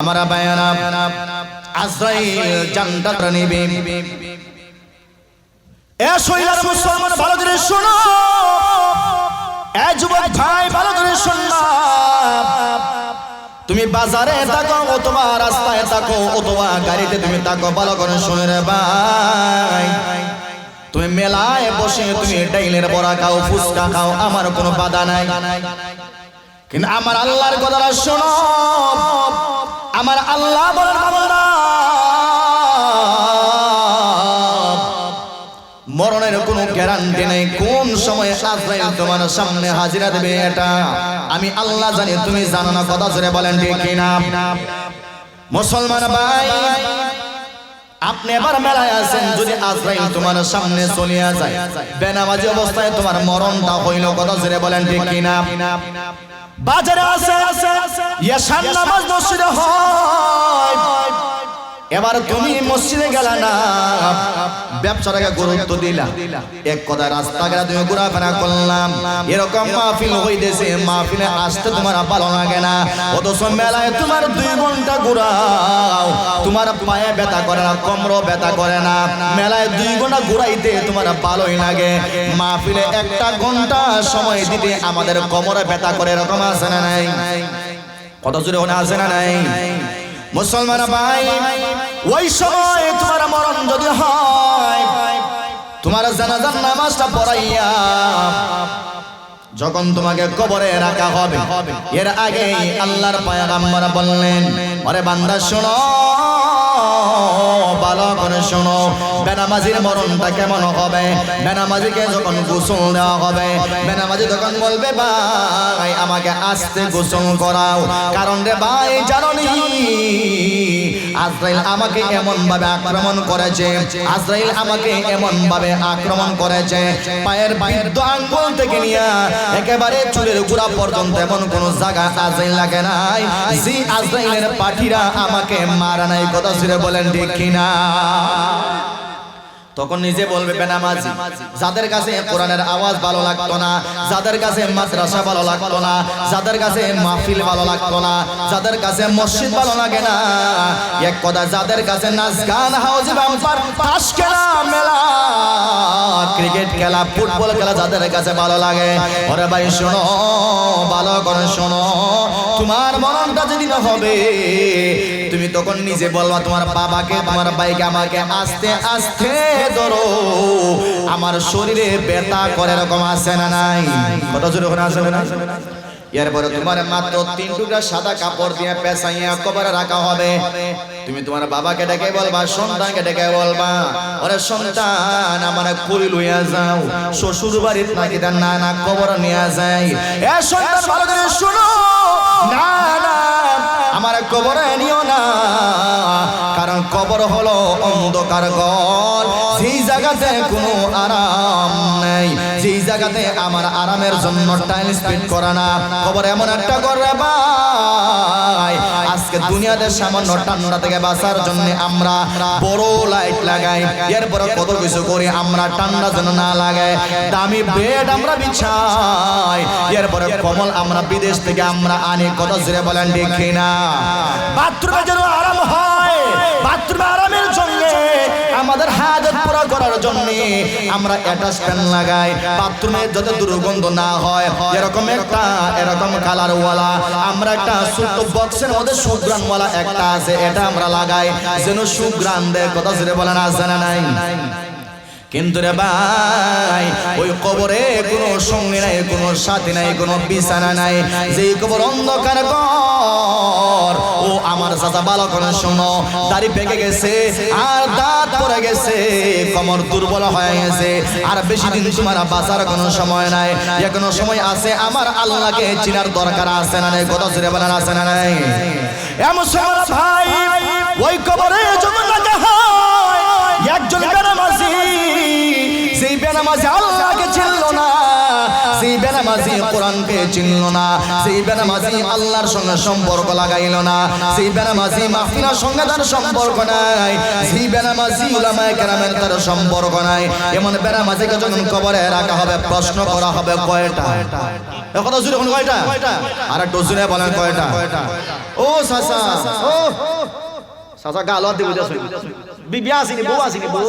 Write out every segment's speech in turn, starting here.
আমরা বায়ানা আজরাইল জানটা নিবে ভালো করে শোনো তুমি বাজারে থাকো অথবা রাস্তায় থাকো অথবা গাড়িতে তুমি থাকো ভালো করে শুনে রে ভাই তুমি মেলায় বসে তুমি ডাইলের বড়া খাও ফুচকা খাও আমার কোনো বাধা নাই কিন্তু আমার আল্লাহর কথাটা শোনো আমার আল্লাহ মরণের কোনো গ্যারান্টি নেই। কোন সময় আজরাইল তোমার সামনে হাজিরা দেবে এটা? আমি আল্লাহ জানি, তুমি জানো না, কথা জোরে বলেন ঠিক কিনা? মুসলমান ভাই, আপনি এবার মেলায় আছেন যদি আজরাইল তোমার সামনে চলিয়া যায়। বেনামাজি অবস্থায় তোমার মরণটা হইল, কথা জোরে বলেন ঠিক কিনা? বাজারে আছে ইয়াশান নামাজ মসজিদে হয়। এবার তুমি মসজিদে গেলা না ব্যবসাটাকে গুরুত্ব দিলা। এক কথা রাস্তাঘাটে তুমি ঘোরাফেরা করলাম। এরকম মাহফিল হইতেছে, মাহফিলে আসতে তোমার ভালো লাগে না। অথচ মেলায় তোমার দুই ঘণ্টা ঘুরাও, তোমার পায়ে ব্যথা করে না কমর ব্যথা করে না। মেলায় দুই ঘণ্টা ঘুরাইতে তোমার ভালোই লাগে। মাহফিলে একটা ঘণ্টা সময় দিতে আমাদের কমরে ব্যথা করে, এরকম আছে না নাই? কত জোরে ওনা আছে না নাই? মুসলমান ভাই ওই সময় তোমার মরণ যদি হয়, তোমার জানাজার নামাজটা পড়াইয়া যখন তোমাকে কবরে রাখা হবে, এর আগে আল্লাহর পায়াগাম্বর বললেন আরে বান্দা, শোনো। ভালো শোনো, বেনামাজির মরণটা কেমন হবে? বেনামাজিকে যখন গোসল দেওয়া হবে, বেনামাজি তখন বলবে, ভাই, আমাকে আস্তে গোসল করাও। কারণ রে ভাই জানি আজরাইল আমাকে এমন ভাবে আক্রমণ করেছে, আজরাইল আমাকে এমন ভাবে আক্রমণ করেছে। পায়ের বৃদ্ধ আঙ্গুল থেকে নিয়ে একেবারে চুলের পর্যন্ত এমন কোন জায়গা আজরাইল লাগে নাই। জি, আজরাইলের আমাকে মারা নাই, কথা ছিল বলেন। ঠিক কিনা তখন নিজে বলবে বেনামাজি। যাদের কাছে কোরআনের আওয়াজ ভালো লাগতো না যাদের কাছে মাদ্রাসা ভালো লাগতো না যাদের কাছে মাহফিল ভালো লাগতো না যাদের কাছে মসজিদ ভালো লাগে না এক কথা যাদের কাছে নাচ গান হাউজি বাম্পার তাস খেলা মেলা ক্রিকেট খেলা ফুটবল খেলা যাদের কাছে ভালো লাগে ওরে ভাই শোনো ভালো করে শোনো তোমার মরণটা যেদিন হবে তুমি তখন নিজে বলবা তোমার বাবাকে তোমার ভাইকে আমাকে আস্তে আস্তে ধরো। আমার শরীরে ব্যথা করে এরকম আছে না নাই? কত জোরে ওখানে আছে না? এরপরে তোমার মাত্র তিন টুকরা সাদা কাপড় দিয়ে পেঁচাইয়া কবরে রাখা হবে। তুমি তোমার বাবাকে ডেকে বলবা, সন্তানকে ডেকে বলবা, ওরে সন্তান, আমার কুড়ি লইয়া যাও শ্বশুর বাড়ির নাকি না না কবর নিয়ে যায়? এ সন্তান, ভালো করে শোনো। না না আমার কবরে নিও না। কারণ কবর হলো অন্ধকার ঘর সেই জায়গাতে কোনো আরাম নেই সেই জায়গাতে আমার আরামের জন্য টাইম স্পেন্ড করা না। কবর এমন একটা ঘর ভাই আজকে দুনিয়াদের সামান্য ঠান্ডা থেকে বাঁচার জন্য আমরা বড় লাইট লাগাই। এরপর কত কিছু করি আমরা ঠান্ডা যেন না লাগাই দামি বেড আমরা বিছাই। এরপরে কমল আমরা বিদেশ থেকে আমরা আনি। কত জুড়ে বলেন দেখি না বাথরুমে যেন আরাম হয়। বাথরুমে আরামের জন্য আমাদের হাজত পুরো করার জন্য আমরা অ্যাটাচমেন্ট লাগাই। বাথরুমে যাতে দুর্গন্ধ না হয়, এরকম একটা, এরকম কালার ওয়ালা আমরা একটা সুতো বক্সের মধ্যে সুগ্রানওয়ালা একটা আছে, এটা আমরা লাগাই। যেন সুগ্রান দেয়, কথা জুড়ে বলে না, জানা নাই? কিন্তু রে ভাই, ওই কবরে কোনো সঙ্গী নাই, কোনো সাথী নাই, কোনো বিছানা নাই। যেই কবর অন্ধকার কর ও আমার করে শোনো, দাড়ি পেকে গেছে আর দাঁত গেছে কমর দুর্বল হয়ে গেছে। আর বেশি দিন তোমার বাঁচার কোনো সময় নাই। এখনও সময় আছে, আমার আল্লাহকে চিনার দরকার আছে না নাই কত জোরে বলেন আছে না নাই। এমন সময় ভাই, ওই কবরে যখন বেনামাজি আল্লাহকে চিনল না। সেই বেনামাজি কোরআনকে চিনল না সেই বেনামাজি আল্লাহর সঙ্গে সম্পর্ক লাগাইল না সেই বেনামাজি সঙ্গে তার সম্পর্ক নাই সেই বেনামাজি উলামায়ে কেরামের তার সম্পর্ক নাই, এমন বেনামাজিকে যখন কবরে রাখা হবে, প্রশ্ন করা হবে কয়টা? এ কথা জুড়ে কোন কয়টা? আর জুড়ে বলেন, কয়টা? ও সাসা ও। সাসা দিব বিবি আসিনি, বউ আসিনি, বউ।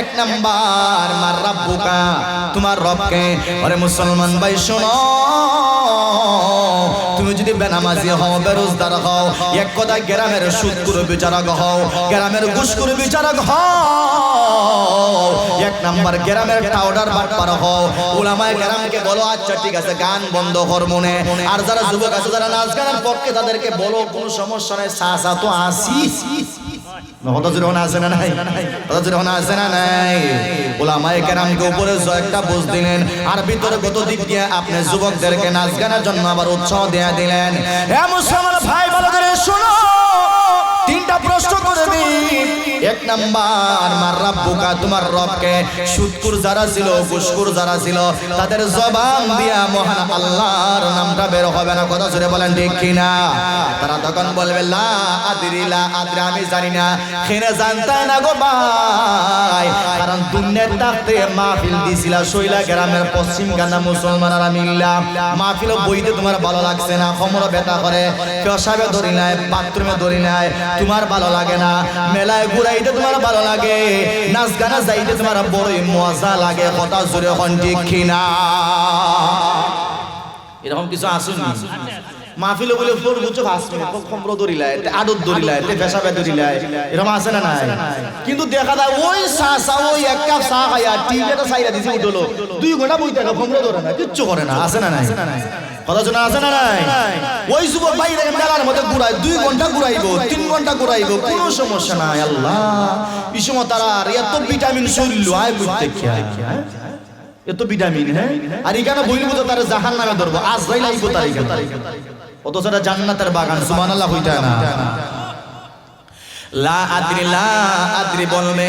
এক নাম্বার, মার তোমার মুসলমান ভাই, শোনো। তুমি যদি বেনামাজি হও, বেরোজগার হও, এক কথা গ্রামের সুদকুর বিচারক হও, গ্রামের ঘুষকুর বিচারক হও। এক নাম্বার, গ্রামের টাউডার বাটপার হও। উলামায়ে গ্রামকে বলো আচ্ছা ঠিক আছে, গান বন্ধ কর মনে। আর যারা যুবক আছে, যারা নাচ গানের পক্ষে, তাদেরকে বলো, কোনো সমস্যা নাই সাসা তো আসি। আছে না নাই বুঝ দিলেন আর ভিতরে দিক দিয়ে আপনি যুবকদেরকে নাচ গানের জন্য আবার উৎসাহ দেয়া দিলেন হ্যাঁ তিনটা প্রশ্ন করে দিন এক নাম্বার, মার রাব্বুকা, তোমার রবকে সুদকুর যারা ছিল ঘুষকুর যারা ছিল, তাদের জবান দিয়া মহান আল্লাহর নামটা বের হবে না। কথা জোরে বলেন ঠিক কিনা? তারা তখন বলবে, লা আদরি লা আদরি, আমি জানি না। খেনে জানতাই না গো ভাই। কারণ দুনিয়ার ডাকতে মাহফিল দিছিল, শৈলা গ্রামের পশ্চিম গানা মুসলমানরা মিল্লা। মাহফিল বইতে তোমার ভালো লাগছে না খমর ব্যথা করে। পেশাবে ধরি নাই, বাথরুমে ধরি নাই, তোমার ভালো লাগে না। মেলায় ঘুরাইতে তোমার ভালো লাগে। নাচ গানা যাইতে তোমার বড়ই মজা লাগে, কথা জোরে হন ঠিক এরকম কিছু আসুন মাহফিল বলে ফোর বুঝছ ভাসবে খম্র দরিলায় আদত দরিলায় পেশাবে দরিলায় এরকম আছে না নাই? কিন্তু দেখা যায় ওই চা চা, ওই এক কাপ চা খাইয়া টিভিটা সাইরা দিছে উঠল। দুই ঘণ্টা খম্র ধরে না, কিচ্ছু করে না, আছে না নাই? কথা শোনা আছে না নাই? ওই যুবক ভাই মেলার মধ্যে ঘুরায়, দুই ঘণ্টা ঘুরাইবো, তিন ঘণ্টা ঘুরাইবো, কোনো সমস্যা নাই, আল্লাহ। সময় তারা এত ভিটামিন শরীর আয় বুঝতে এত ভিটামিন হ্যাঁ? আর এখানে বইলবো তো তার জাহান নামে ধরবো আজ ভাই লাগবো তার এখানে অথচ এটা জান্নাতের বাগান, সুবহানাল্লাহ, হইতা না। লা আদ্রি লা আদ্রি বলবে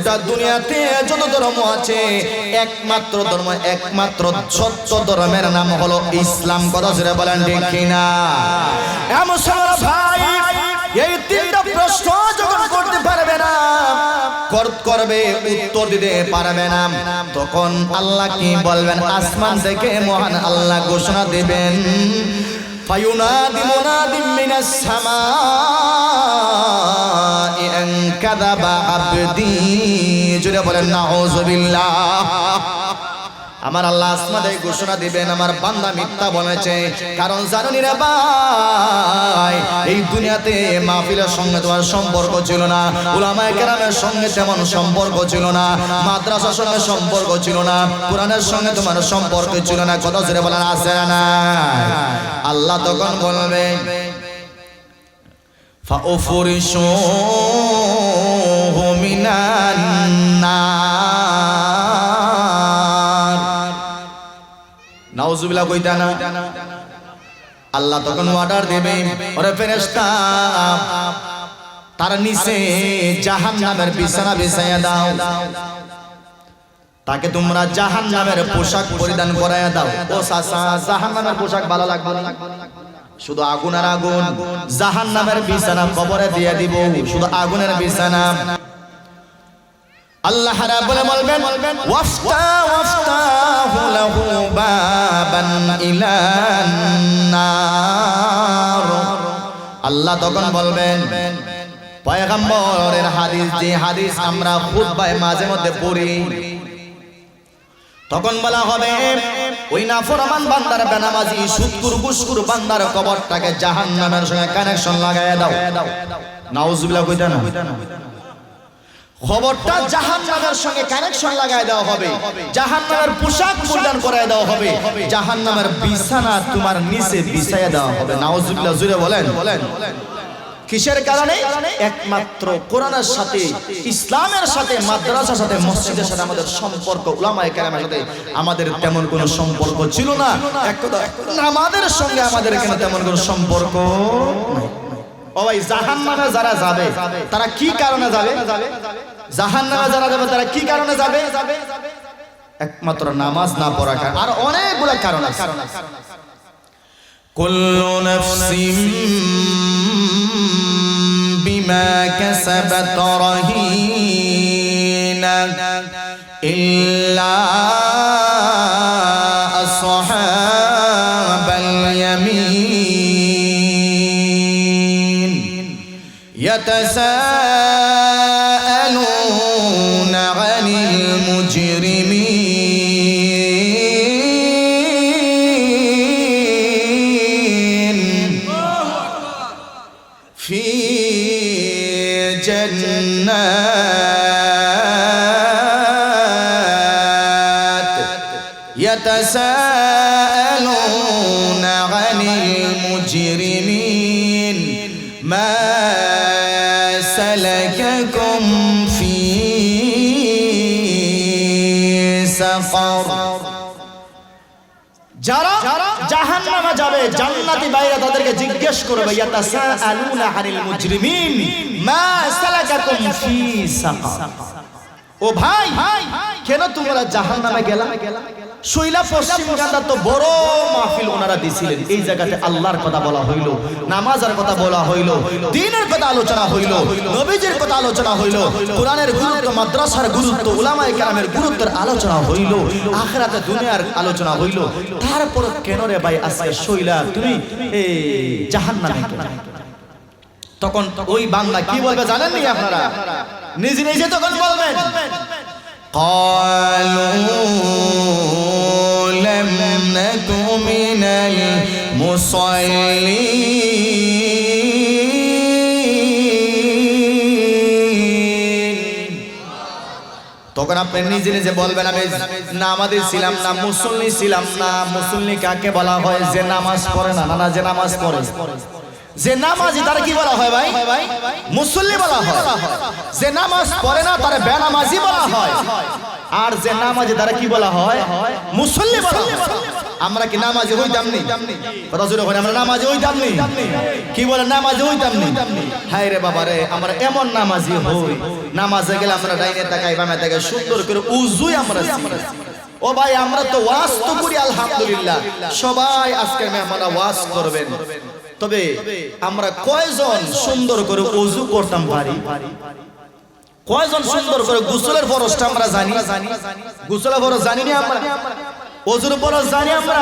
গোটা দুনিয়াতে যত ধর্ম আছে, একমাত্র ধর্ম, একমাত্র সত্য ধর্মের নাম হলো ইসলাম। কথা জুড়ে বলেন ঠিক সময় ভাই, এই তিনটা প্রশ্ন যখন করতে পারবে না, কর- করবে, উত্তর দিতে পারবে না, তখন আল্লাহ কি বলবেন? আসমান থেকে মহান আল্লাহ ঘোষণা দেবেন। ফায়ুনাদি মুনাদিম মিনাস সামাই আন কাযাবা আবদি জুড়ে বলেন নাউযুবিল্লাহ আমার আল্লাহ আসমাদে ঘোষণা দিবেন, আমার বান্দা মিথ্যা বলেছে। কারণ জানুনি রে ভাই, এই দুনিয়াতে মাহফিলের সঙ্গে তোমার সম্পর্ক ছিল না, উলামায়ে কেরামের সঙ্গে তেমন সম্পর্ক ছিল না, মাদ্রাসার সঙ্গে সম্পর্ক ছিল না, কোরআনের সঙ্গে তোমার সম্পর্ক ছিল না। কথা জোরে বলেন, আছে না আল্লাহ তখন বলবে, ফাউফুরিশুহু মিনান নার নাউজুবিল্লাহ কইতা না। আল্লাহ তখন অর্ডার দেবে, ওরে ফেরেশতা, তার নিচে জাহান্নামের বিছানা বিছাইয়া দাও। তাকে তোমরা জাহান্নামের পোশাক পরিধান করাইয়া দাও। ও সাসা জাহান্নামের পোশাক ভালো লাগবে না। শুধু আগুন আর আগুন। জাহান্নামের বিছানা কবরে দিয়ে দিব। শুধু আগুনের বিছানা। আল্লাহ রাব্বুল বলবেন ওয়াফতা ওয়াফতাহু লাহু বাবান আল্লাহ তখন বলবেন, পয়গম্বরের হাদিস, যে হাদিস আমরা খুতবায় মাঝে মধ্যে পড়ি, তখন বলা হবে, ওই নাফরমান বান্দার বেনামাজি সুদকুর গুসকুর বান্দার কবরটাকে জাহান্নামের সঙ্গে কানেকশন লাগায় দাও। নাউজুবিল্লাহ কইতা না খবরটা জাহান্নামের সঙ্গে কানেকশন লাগায় দেওয়া হবে। জাহান্নামের পোশাক পরিধান করায় দেওয়া হবে। জাহান্নামের বিছানা তোমার নিচে বিছায় দেওয়া হবে। নাউজুবিল্লাহ জুড়ে বলেন। বলেন কিসের কারণে? একমাত্র কোরআনের সাথে, ইসলামের সাথে, মাদ্রাসার সাথে, মসজিদের সাথে আমাদের সম্পর্ক, উলামায়ে কেরামের সাথে আমাদের তেমন কোনো সম্পর্ক ছিল না। এক কথা আমাদের সঙ্গে আমাদের এখানে তেমন কোনো সম্পর্ক নাই। ও জাহান্নামে যারা যাবে, তারা কি কারণে যাবে? জাহান্নামে যারা যাবে, তারা কি কারণে যাবে? একমাত্র নামাজ না পড়া কারণ। আর অনেকগুলো কারণ আছে। কুল্লু নাফসিম বিমা কাসাবাত রহিনা ইল্লা يتساءلون عن المجرمين. في جنات يتساءلون জাহান্নামে যাবে। জান্নাতি বাইরে তাদেরকে জিজ্ঞেস করবে ও ভাই কেন তোমরা জাহান্নামে গেলা? শৈলা পশ্চিম গান্দা তো বড় মাহফিল ওনারা দিছিলেন এই জায়গাতে আল্লাহর কথা বলা হইল নামাজের কথা বলা হইল দিনের কথা আলোচনা হইল নবীজির কথা আলোচনা হইল কোরআনের গুরুত্ব মাদ্রাসার গুরুত্ব উলামায়ে কেরামের গুরুত্বের আলোচনা হইল আখিরাতে দুনিয়ার আলোচনা হইল তারপর কেন রে ভাই আজকে শৈলা তুমি এই জাহান্নামে কেন? তখন ওই বাংলা কি বলবে জানেন নি আপনারা নিজে নিজে তখন বলবেন قالوا لم نك من المصلين তখন আপনি নিজে নিজে বলবেন আমি নামাজি ছিলাম না মুসল্লি ছিলাম না মুসল্লি কাকে বলা হয় যে নামাজ পড়ে না না যে নামাজ পড়ে যে নামাজি তার কি বলা হয় ভাই মুসল্লি বলা হয় যে নামাজ পড়ে না তার বেনামাজি বলা হয় আর যে নামাজি, তারা কি বলা হয়? মুসল্লি বলা আমরা কি নামাজি হইতাম নি? কথা জোরে আমরা নামাজি হইতাম নি? কি বলে নামাজি হইতাম নি? হায় রে বাবা রে, আমরা এমন নামাজি হই। নামাজে গেলে আমরা ডাইনে তাকাই, বামে তাকাই, সুন্দর করে উজুই আমরা ও ভাই, আমরা তো ওয়াজ তো করি, আলহামদুলিল্লাহ। সবাই আজকে মেহমানা ওয়াজ করবেন। তবে আমরা কয়জন সুন্দর করে উজু করতাম পারি কয়জন সুন্দর করে গুসলের ফরজটা আমরা জানি? গুসলের ফরজ জানি না আমরা? ওজুর ফরজ জানি আমরা?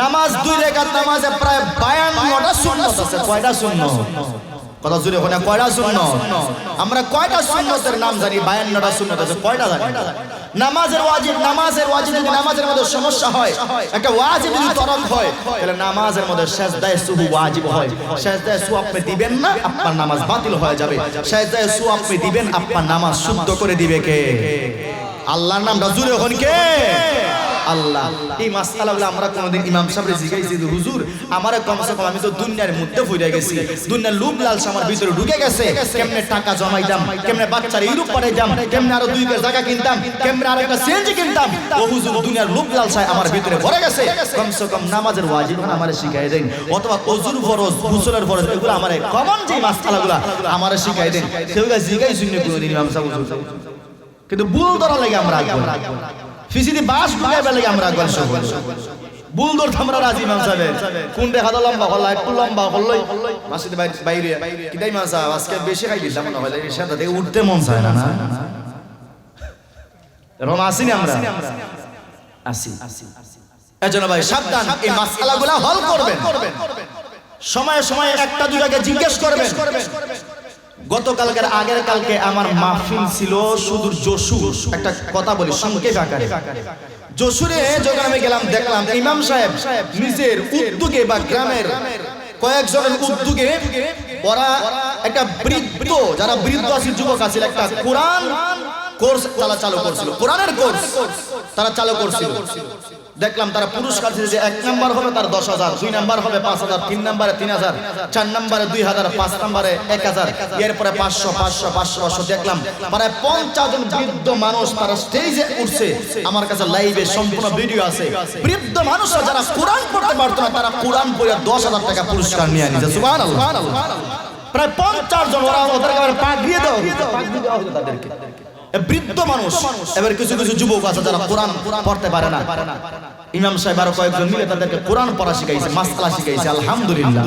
নামাজ দুই রেখাত নামাজে প্রায় বায়ান্নটা সুন্নত আছে। কয়টা সুন্নত? কথা জুড়ে ওখানে কয়টা শূন্য আমরা কয়টা সুন্নতের নাম জানি? বায়ান্নটা আছে, কয়টা জানি? নামাজের ওয়াজিব নামাজের ওয়াজিব যদি নামাজের মধ্যে সমস্যা হয়, একটা ওয়াজিব যদি তরক হয়, তাহলে নামাজের মধ্যে সেজদায় সুহু ওয়াজিব হয়। সেজদায় সু আপনি দিবেন না, আপনার নামাজ বাতিল হয়ে যাবে। সেজদায় সু আপনি দিবেন, আপনার নামাজ শুদ্ধ করে দিবে কে? আল্লাহর নামটা জুড়ে হন কে? আল্লাহ। এই মাসআলাগুলো আমরা কোনোদিন ইমাম সাহেব জিজ্ঞাসি যে হুজুর আমারে কমসে কম আমি তো দুনিয়ার মধ্যে ফুইরা গেছি। দুনিয়ার লোভ লালসা আমার ভিতরে ঢুকে গেছে। কেমনে টাকা জমাইতাম কেমনে বাচ্চার ইউরোপ পাঠাইতাম কেমনে আরও দুই গজ জায়গা কিনতাম কেমনে আরও একটা সিএনজি কিনতাম। ও হুজুর দুনিয়ার লোভ লালসায় আমার ভিতরে ভরে গেছে। কমসে কম নামাজের ওয়াজিব আমারে শিখাই দেন। অথবা অজুর ফরজ গোসলের ফরজ এগুলো আমার কমন যে মাসআলাগুলো আমারে শিখাই দেন। সেগুলো জিজ্ঞাসি শুনে কোনোদিন ইমাম সাহেব হুজুর। কিন্তু ভুল ধরা লাগে আমরা ফিসিদি বাস ঢুকাইবার লাগে আমরা আগ্রহ সব ভুল ধরতে আমরা রাজি ইমাম সাহেব। কোন দেখা তো লম্বা হল্লা একটু লম্বা হল্লই মাসিদে বাইরে কিদাই মাসা আজকে বেশি খাই দিলাম না হলে সাথে থেকে উঠতে মন চায় না না? এরকম আসিনি আমরা? আসি। এজন্য ভাই সাবধান, এই মাসআলাগুলো হল করবেন। সময়ে সময়ে একটা দুটাকে জিজ্ঞেস করবেন। গতকালকের আগের কালকে আমার মাহফিল ছিল সুদূর যশোর। একটা কথা বলি, সংক্ষেপ আকারে। যখন আমি গেলাম, দেখলাম ইমাম সাহেব নিজের উদ্যোগে বা গ্রামের কয়েকজনের উদ্যোগে ওরা একটা বৃদ্ধ, যারা বৃদ্ধ আছে যুবক আছে, একটা কোরআন কোর্স তারা চালু করছিল। কোরআনের কোর্স তারা চালু করছিল। দেখলাম তারা পুরস্কার দিয়েছে যে এক নাম্বার হবে তার দশ হাজার দুই নাম্বার হবে পাঁচ হাজার তিন নাম্বারে তিন হাজার চার নাম্বারে দুই হাজার পাঁচ নাম্বারে এক হাজার। এরপরে পাঁচশো পাঁচশো পাঁচশো পাঁচশো দেখলাম প্রায় পঞ্চাশ জন বৃদ্ধ মানুষ তারা স্টেজে উঠছে। আমার কাছে লাইভে সম্পূর্ণ ভিডিও আছে। বৃদ্ধ মানুষরা যারা কোরআন পড়তে পারতো না তারা কোরআন পড়ে দশ হাজার টাকা পুরস্কার নিয়ে নিয়েছে সুবাহ প্রায় পঞ্চাশ জন ওরা ওদেরকে আবার দেওয়া দেওয়া হতো তাদেরকে। বৃদ্ধ মানুষ। এবার কিছু কিছু যুবক আছে যারা কোরআন পড়তে পারে না। ইমাম সাহেব আরও কয়েকজন মিলে তাদেরকে কোরআন পড়া শিখাইছে, মাসলা শিখাইছে, আলহামদুলিল্লাহ।